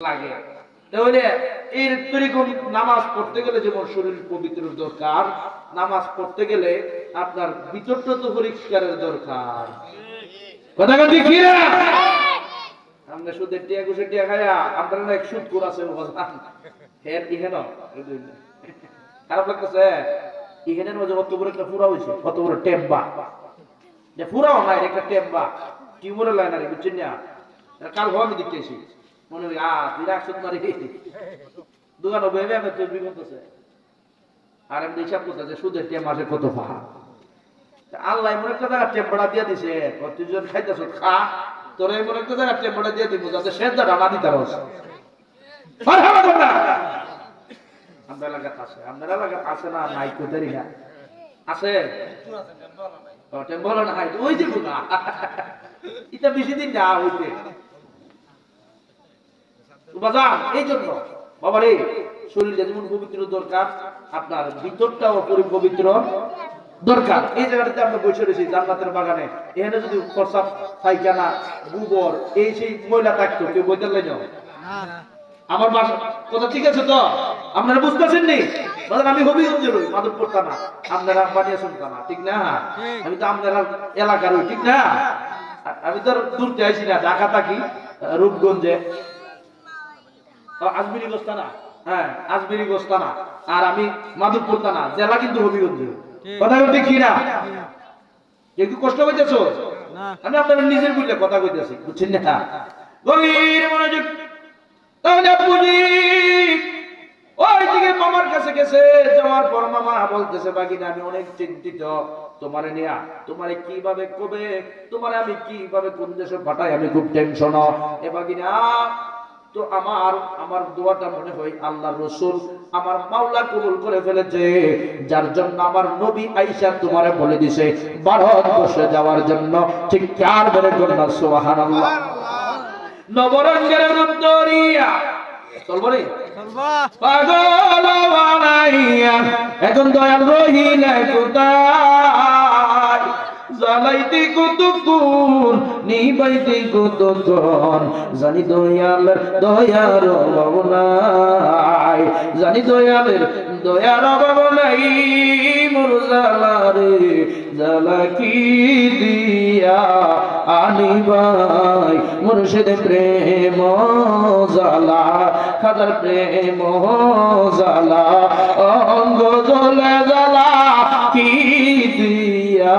লাগে। তাহলে এর এরকম নামাজ পড়তে গেলে যেমন শরীর পবিত্র দরকার, নামাজ পড়তে গেলে আপনার ভিতরটা তো পরিষ্কারের দরকার। না না? কত বড় নাই, একটা লাইন বুঝছেন না? কাল ভাবে আমি দেখতেছি মনে হয় আ তুই রাখছত মারি দোকানে ভেবে আমি তোর বিপদ আর আমি হিসাব করতেছে সুদের টিয়া মাসে কত পাহা আল্লাহ এমন একটা জায়গা টেম্পাটা দিয়ে দিছে তুই খাইতেছ খা। তোর এমন একটা জায়গা টেম্পাটা দিয়ে দিব যাতে সেদ্ধা ডানা দিতে রস আমরা এলাকাত আছে না না। আছে? ওই যে না বেশি দিন না হইতে। আপনার ভিতরটাও পবিত্র দরকার। এই জায়গাটাতে আমরা বসে রয়েছি বাগানে। এখানে যদি পায়খানা, গোবর, এই সেই ময়লা থাকতো, কেউ আমার কথা ঠিক আছে তো? আপনারা বুঝতেছেন নি? আমি হবিগঞ্জে রই, মাধবপুর থানা। আপনারা বানিয়াসন থানা ঠিক না? আমি তো আপনারা এলাকার ঠিক না? আমি তো দূরতে আইছি না, ঢাকা থাকি, রূপগঞ্জে। আজমিরি গোস্তানা। হ্যাঁ আজমিরি গোস্তানা। আর আমি মাধবপুর থানা জেলা কিন্তু হবিগঞ্জ। কথা বলতে কি না? একটু কষ্ট হইতেছ? আমি আপনাদের নিজের বুঝলে কথা কইতেছি বুঝছেন না? গভীর মনোযোগ। তাহলে আপুজি ওই দিকে মামার কাছে গেছে যাওয়ার পর মামা বলতেছে বাকিনা আমি অনেক চিন্তিত। তোমারে নিয়া তোমারে কীভাবে কবে তোমারে আমি কীভাবে কোন দেশে পাঠাই আমি খুব টেনশন। এ বাকিনা তো আমার আমার দোয়াটা মনে হয় আল্লাহ রসুল আমার মাওলা কবুল করে ফেলেছে। যার জন্য আমার নবী আইসা তোমারে বলে দিছে ভারতবর্ষে যাওয়ার জন্য ঠিক চার বেড়ে কন্যা সোহান আল্লাহ নবরঙ্গের চলবো রে? পাগল বানাইয়া এখন দয়াল রহিলে কোথায় জ্বালাইতে কত কোন নিবাইতে কত কোন জানি দয়াল দয়ার অভাব নাই, জানি দয়ালের দয়ার অভাব নাই, মোর জ্বালারে জ্বালা কি দিয়া আনিবাই? মুর্শিদ প্রেম জ্বালা খাদার প্রেম জ্বালা অঙ্গ জলে জ্বালা কি দিয়া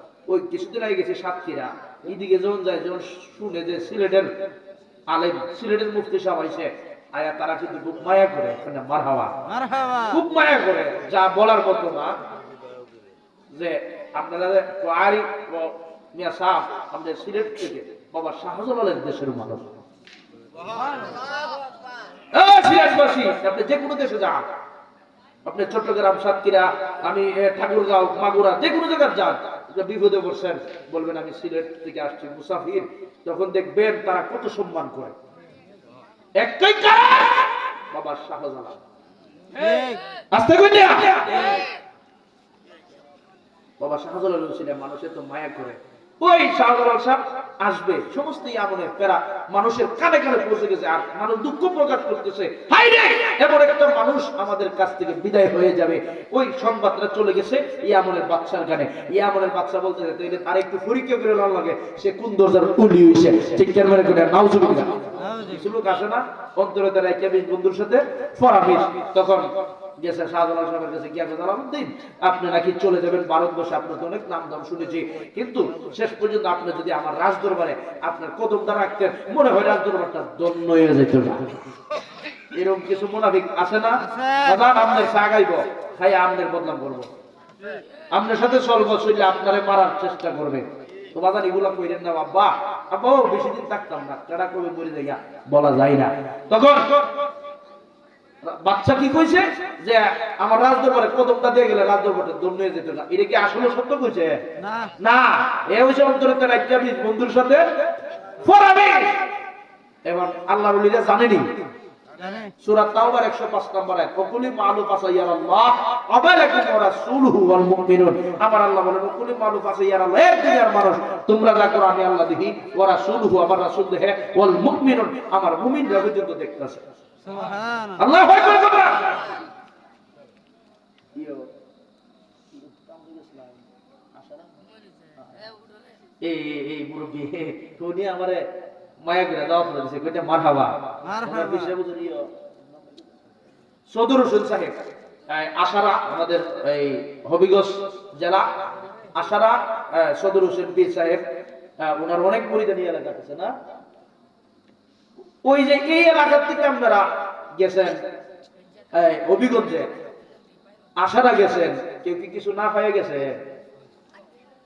ওই কিছুদিন আগে গেছি সাতক্ষীরা। এদিকে যখন যায় যখন শুনে যে সিলেটের আলেম সিলেটের মুফতি সাহেব আইসে আয়া তারা কিন্তু খুব মায়া করে মার হাওয়া খুব মায়া করে যা বলার মতো না। যে আপনারা আরি মিয়া সাহেব আমাদের সিলেট থেকে বাবা শাহজালালের দেশের মানুষ। আপনি যে কোনো দেশে যান। আপনি চট্টগ্রাম সাতক্ষীরা আমি ঠাকুরগাঁও মাগুরা যে কোনো জায়গায় যান বিপদে বসছেন বলবেন আমি সিলেট থেকে আসছি মুসাফির তখন দেখবেন তারা কত সম্মান করে। একটাই কারণ বাবা শাহজালাল। আসতে বাবা শাহজালাল ছিলেন মানুষের তো মায়া করে। ওই শাহজালাল সাহেব আসবে। সমস্ত আমলে পেরা মানুষের কানে কানে পৌঁছে গেছে আর মানুষ দুঃখ প্রকাশ করতেছে। এমন একটা মানুষ আমাদের কাছ থেকে বিদায় হয়ে যাবে। ওই সংবাদটা চলে গেছে ইয়ামনের বাচ্চার কানে। ইয়ামনের বাচ্চা বলতে তাইলে তার একটু পরীক্ষা করে লড় লাগে। সে কোন দরজার উলি হইছে? ঠিক কেমন করে? নাউজুবিল্লাহ কিছু লোক আসে না অন্তরে তারা কেবিন বন্ধুর সাথে পরামর্শ। তখন গেছে শাহজালাল সাহেবের কাছে গিয়া কথা দিন আপনি নাকি চলে যাবেন ভারতবর্ষে আপনার তো অনেক নাম দাম শুনেছি। কিন্তু শেষ পর্যন্ত আপনি যদি আমার রাজ দরবারে আপনার কদমটা রাখতেন মনে হয় রাজ দরবারটা দন্য হয়ে যেত না। এরকম কিছু মোনাফিক আছে না? বাজান আপনার সাগাইব খাই আপনার বদনাম করব। আপনার সাথে চলবো চললে আপনারে মারার চেষ্টা করবে। তো বাজান এগুলা কইরেন না বাবা আব্বা বেশি দিন থাকতাম না। কেডা কবে মরে যাইয়া বলা যায় না। তখন বাচ্চা কি কইছে? যে আমার রাজদরবারে কদমটা দিয়ে গেলে রাজদরবারে দৌড় নিয়ে যেত না। এটা কি আসলে সত্য কইছে? না। না। এ হইছে অন্তরে তার একটা বন্ধুর সাথে ফরাবে এবং আল্লাহর ওলিরা জানেনি? সূরা তাওবার 105 নম্বর আয়াত ওকুলি মালু ফাসাইয়ার আল্লাহ আবালাকুম ওয়া রাসূলুহু ওয়াল মুমিনুন। আমার আল্লাহ বলেন ওকুলি মালু ফাসাইয়ার আল্লাহ এক দুনিয়ার মানুষ তোমরা যা করো আমি আল্লাহ দেখি ওয়া রাসূলুহু আমার রাসূল দেখে ওয়াল মুমিনুন। আমার মুমিনরা পর্যন্ত দেখতাছে। আল্লাহ এই এই- এই মুরব্বী উনি আমারে মায়া করে দাওয়াত দিয়েছে কইটা মারহাবা। মারহাবা। বিষয় বুঝুনিও সদর হোসেন সাহেব আশারা আমাদের এই হবিগঞ্জ জেলা আশারা সদর হোসেন পীর সাহেব ওনার অনেক পরিদানি এলাকা আছে না? ওই যে এই এলাকার থেকে আপনারা গেছেন? এই হবিগঞ্জে। আশারা গেছেন। কেউ কি কিছু না পাইয়ে গেছে?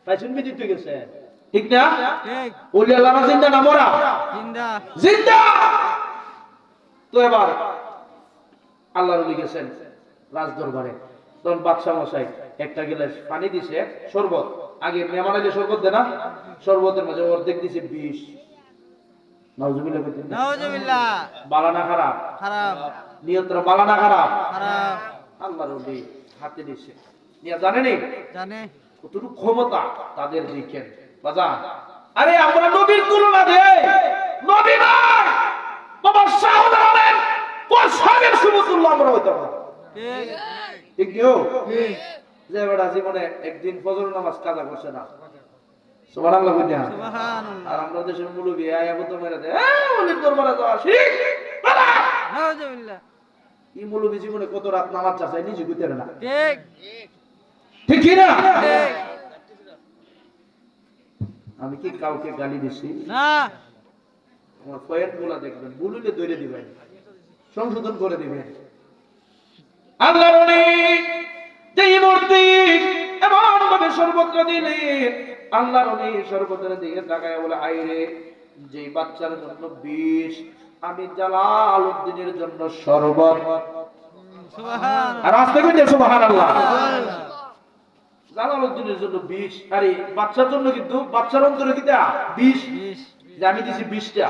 পাইছেন বিদিত গেছে? ঠিক না? ওলি আল্লাহ জিন্দা না মরা? জিন্দা। তো এবার আল্লাহর ওলি গেছেন রাজ দরবারে তখন বাদশাহ মশাই একটা গিলাস পানি দিছে শরবত। আগে মেহমান শরবত দে না? শরবতের মাঝে অর্ধেক দিছে বিষ। নাউজুবিল্লাহ কইতেন না? নাউজুবিল্লাহ। বালানা খারাপ। খারাপ। নিয়ন্ত্রণ বালানা খারাপ। খারাপ। আল্লাহর ওলি হাতে দিছে নিয়ে জানেনি জানে। কতটুকু ক্ষমতা তাদের দিকেন বাজা আরে আমরা নবীর তুলনা দেই নবী নয় বাবা শাহজালালের কোন সাহেবের সুবতুল্লাহ আমরা হইতাম না ঠিক ঠিক যে বেটা জীবনে একদিন ফজর নামাজ কাজা করছে না। সুবহানাল্লাহ কইনা সুবহানাল্লাহ। আর আমরা দেশের মুলুবি আয়া বত মেরে দেয় ওলির দরবারে যাওয়া শিখ নাউজুবিল্লাহ। এই মুলুবি জীবনে কত রাত নামাজ চাচ্ছে নিজে কইতে না। ঠিক। ঠিক কি না? ঠিক। আমি কি কাউকে গালি দিছি? না। আমারগুলা দেখবেন বুলুলে দৈরে দিবেন সংশোধন করে দিবেন। আল্লাহর অনেক যেই মূর্তি এমন ভাবে সর্বত্র দিলেন আল্লাহর অনেক সর্বত্র দিকে তাকায় বলে আইরে যে বাচ্চার জন্য বিষ আমি জালাল উদ্দিনের জন্য শরবত। সুবহান আর আস্তে কইতে সুবহানাল্লাহ। জালাল উদ্দিনের জন্য বিষ। আরে বাচ্চার জন্য কিন্তু বাচ্চার অন্তরে কি দেয়া? বিষ? আমি দিছি বিশটা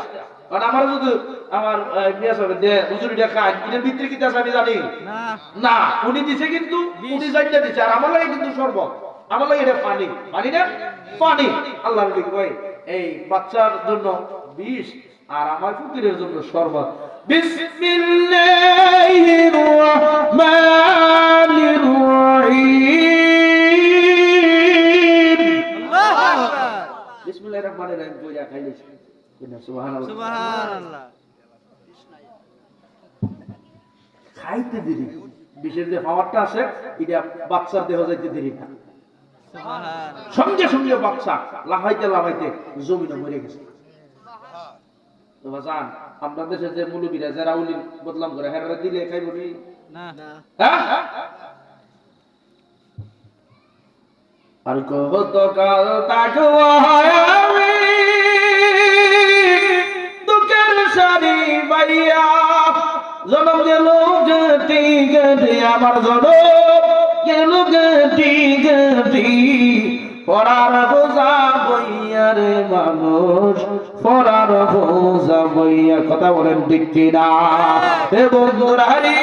কারণ আমার যদি আমার আহ, সাহেব দে হুজুরিটা খায় এটার ভিতরে কি আছে আমি জানি? না। না উনি দিছে কিন্তু উনি দিছে আর আমার লাগে কিন্তু শরবত। আমার লাগে এটা পানি পানি না? পানি আল্লাহ নবী কয় এই বাচ্চার জন্য বিষ আর আমার ফকিরের জন্য শরবত। বিসমিল্লাহির রহমানির রহিম আল্লাহু আকবার। বিসমিল্লাহির রহমানির রহিম সুবহানাল্লাহ। সুবহানাল্লাহ। খাইতে দেরি। বিশেষ যে পাওয়ারটা আছে এটা বাচ্চার দেহ যাইতে দেরি না। সঙ্গে সঙ্গে বাচ্চা লাফাইতে লাফাইতে জমিনে মরে গেছে। বাজান আপনার দেশে যে মুলুবিরা যারা উলি বদলাম করে হেরা দিলে খাইব নি না। হ্যাঁ? আর কত কাল তাকওয়া আমি দুঃখের সারি বাইয়া জনম গেল গেটি গেটি আমার জনম গেল গেটি। পড়ার বোঝা বইয়া রে মানুষ পড়ার বোঝা বইয়া কথা বলেন ঠিক কিনা? এ বন্ধুরা রে,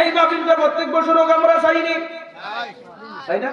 এই মাহফিলটা প্রত্যেক বছর আমরা চাইনি। তাই না?